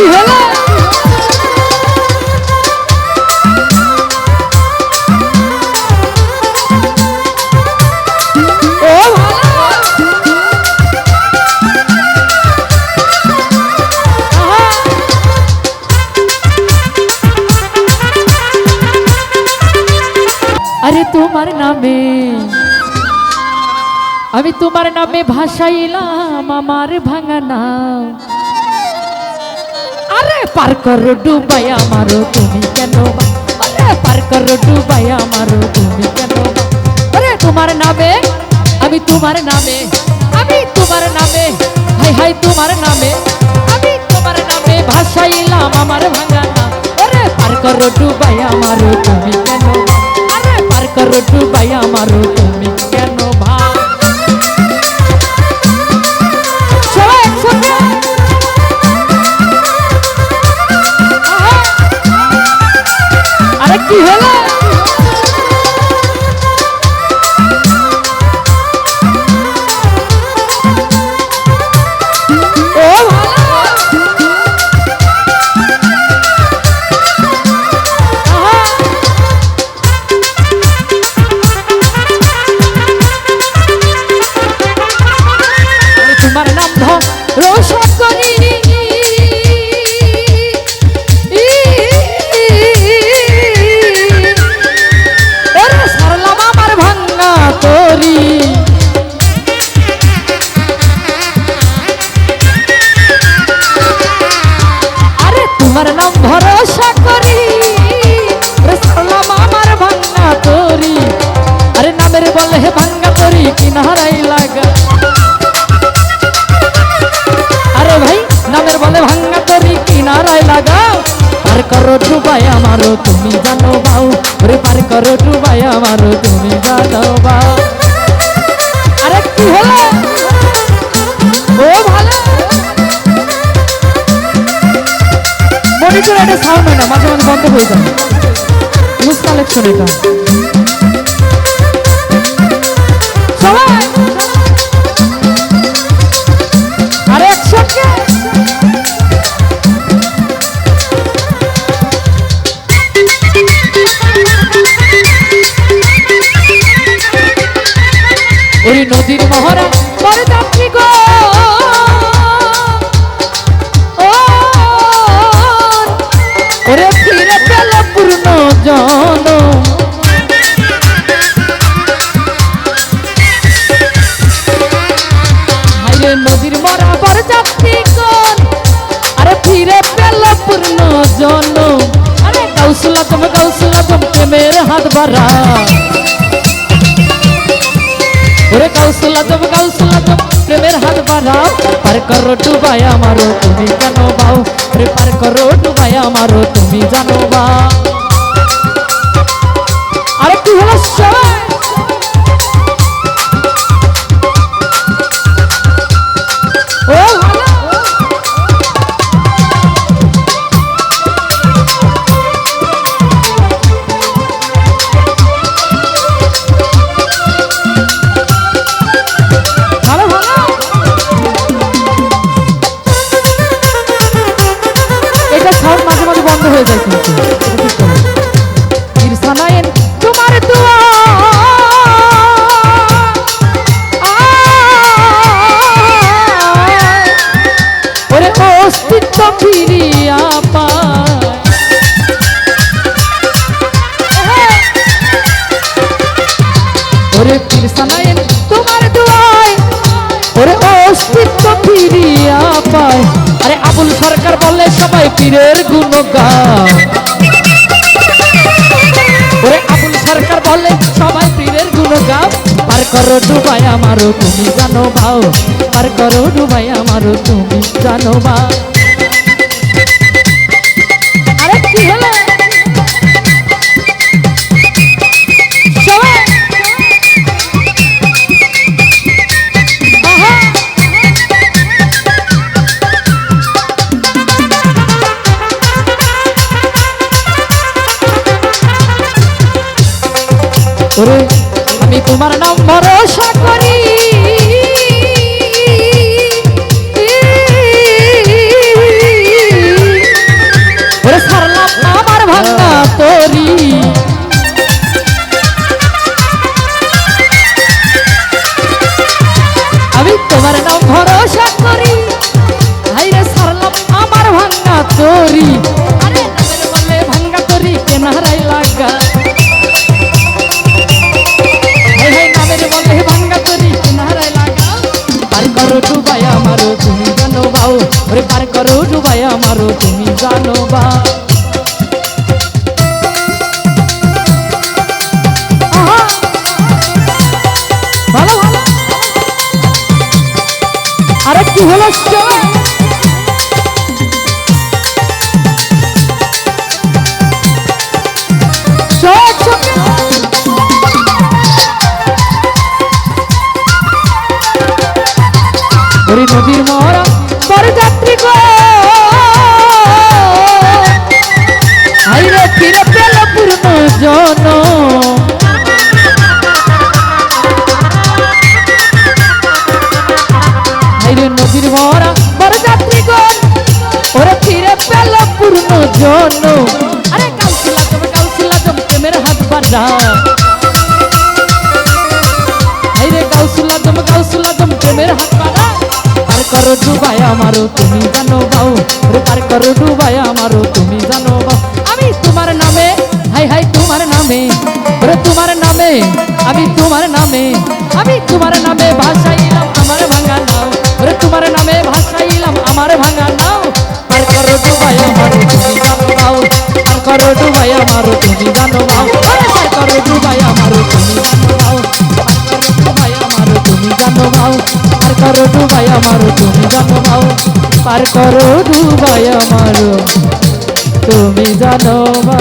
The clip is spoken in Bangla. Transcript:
আরে তোমার আমি তোমার নামে ভাসাইলাম আমার ভাঙা নাম। আরে পার করো ডুবাই আমারও তুমি কেন? আরে পার করো ডুবাই আমারও তুমি কেন? আরে তোমার নামে, আমি তোমার নামে, আমি তোমার নামে, হাই হাই তোমার নামে, আমি তোমার নামে ভাসাইলাম আমার ভাঙা নাম আরে পার করো ডুবাই আমারও তুমি কেন? আরে পার করো ডুবাই আমারও তুমি করো ডুবাই আমারও তুমি জানো বা। আরে কি হলো? ও ভালো। মনিটর এটা সাউন্ড না, মাঝে মাঝে বন্ধ হয়ে যায়। লুজ কালেকশন এটা। আরে तुम তুমি तुम তুমি मेरे हाथ भरा। ওরে কৌশলা তব কৌশলা তব প্রেমের হাত বাড়াও পার করো ডুবাই আমারও তুমি জানো বাও রে পার করো ডুবাই আমারও তুমি জানো বা এটা সাউন্ড মাঝে মাঝে বন্ধ হয়ে যায় কিন্তু। তোমার দোয়া ওরে অস্তিত্ব ফিরিয়া পায়। দোয়ায় ওরে আরে আবুল সরকার বলে সবাই পীরের গুণগান। ওরে আবুল সরকার বলে সবাই পীরের গুণগান। পার করো ডুবাই আমারও তুমি জানো বাও পার করো ডুবাই আমারও তুমি জানো বা তোমার নাম ভরসা করি। করো ডুবাই আমারও তুমি জানো বাউ ওরে পার করো ডুবাই আমারও তুমি জানো বা। আরে কি হলো নদীর মরা বরযাত্রী গো। আইরে ফিরে পেল পূর্ণ জন আইরে নদীর মরা বরযাত্রী গো। ওরে ফিরে পেল পূর্ণ জন আরে কাউসিলা জম কাউসিলা জম, প্রেমের হাত বাড়া করো ডুবাই আমারও তুমি জানো বাউ ওরে পার করো ডুবাই আমারও তুমি জানো বাউ আমি তোমার নামে, হাই হাই, তোমার নামে, ওরে তোমার নামে, আমি তোমার নামে, আমি তোমার নামে ভাষাইলাম আমার ভাঙা নাও। ওরে তোমার নামে ভাষাইলাম আমার ভাঙা নাও। পার করো ডুবাই আমারও তুমি জানো বাউ পার করো ডুবাই আমারও তুমি জানো বাউ পার করো ডুবাই আমারও তুমি জানো বাউ পার করো ডুবাই আমারও তুমি জানো বাউ করো ডুবাই আমার তুমি জানো মাও পার করো ডুবাই আমার। তুমি জানো মা